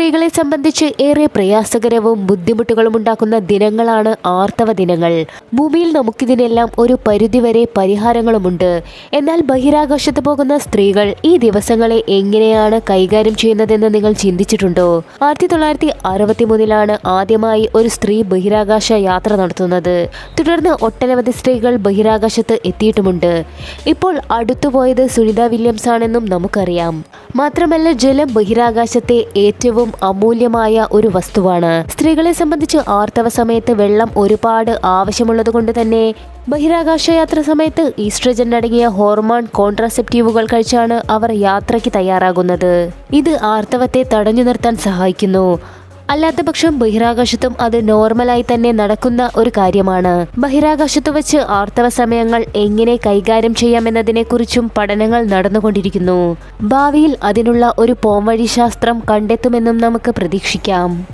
സ്ത്രീകളെ സംബന്ധിച്ച് ഏറെ പ്രയാസകരവും ബുദ്ധിമുട്ടുകളും ഉണ്ടാക്കുന്ന ദിനങ്ങളാണ് ആർത്തവ ദിനങ്ങൾ. ഭൂമിയിൽ നമുക്കിതിനെല്ലാം ഒരു പരിധിവരെ പരിഹാരങ്ങളുമുണ്ട്. എന്നാൽ ബഹിരാകാശത്ത് പോകുന്ന സ്ത്രീകൾ ഈ ദിവസങ്ങളെ എങ്ങനെയാണ് കൈകാര്യം ചെയ്യുന്നതെന്ന് നിങ്ങൾ ചിന്തിച്ചിട്ടുണ്ടോ? ആയിരത്തി തൊള്ളായിരത്തി അറുപത്തി മൂന്നിലാണ് ആദ്യമായി ഒരു സ്ത്രീ ബഹിരാകാശ യാത്ര നടത്തുന്നത്. തുടർന്ന് ഒട്ടനവധി സ്ത്രീകൾ ബഹിരാകാശത്ത് എത്തിയിട്ടുമുണ്ട്. ഇപ്പോൾ അടുത്തുപോയത് സുനിത വില്യംസ് ആണെന്നും നമുക്കറിയാം. മാത്രമല്ല ജലം ബഹിരാകാശത്തെ ഏറ്റവും അമൂല്യമായ ഒരു വസ്തുവാണ്. സ്ത്രീകളെ സംബന്ധിച്ച് ആർത്തവ സമയത്ത് വെള്ളം ഒരുപാട് ആവശ്യമുള്ളത് കൊണ്ട് തന്നെ ബഹിരാകാശ യാത്ര സമയത്ത് ഈസ്ട്രജൻ അടങ്ങിയ ഹോർമോൺ കോൺട്രാസെപ്റ്റീവുകൾ കഴിച്ചാണ് അവർ യാത്രയ്ക്ക് തയ്യാറാകുന്നത്. ഇത് ആർത്തവത്തെ തടഞ്ഞു നിർത്താൻ സഹായിക്കുന്നു. അല്ലാത്ത പക്ഷം ബഹിരാകാശത്തും അത് നോർമലായി തന്നെ നടക്കുന്ന ഒരു കാര്യമാണ്. ബഹിരാകാശത്ത് വെച്ച് ആർത്തവ സമയങ്ങൾ എങ്ങനെ കൈകാര്യം ചെയ്യാമെന്നതിനെക്കുറിച്ചും പഠനങ്ങൾ നടന്നുകൊണ്ടിരിക്കുന്നു. ഭാവിയിൽ അതിനുള്ള ഒരു പോംവഴി ശാസ്ത്രം കണ്ടെത്തുമെന്നും നമുക്ക് പ്രതീക്ഷിക്കാം.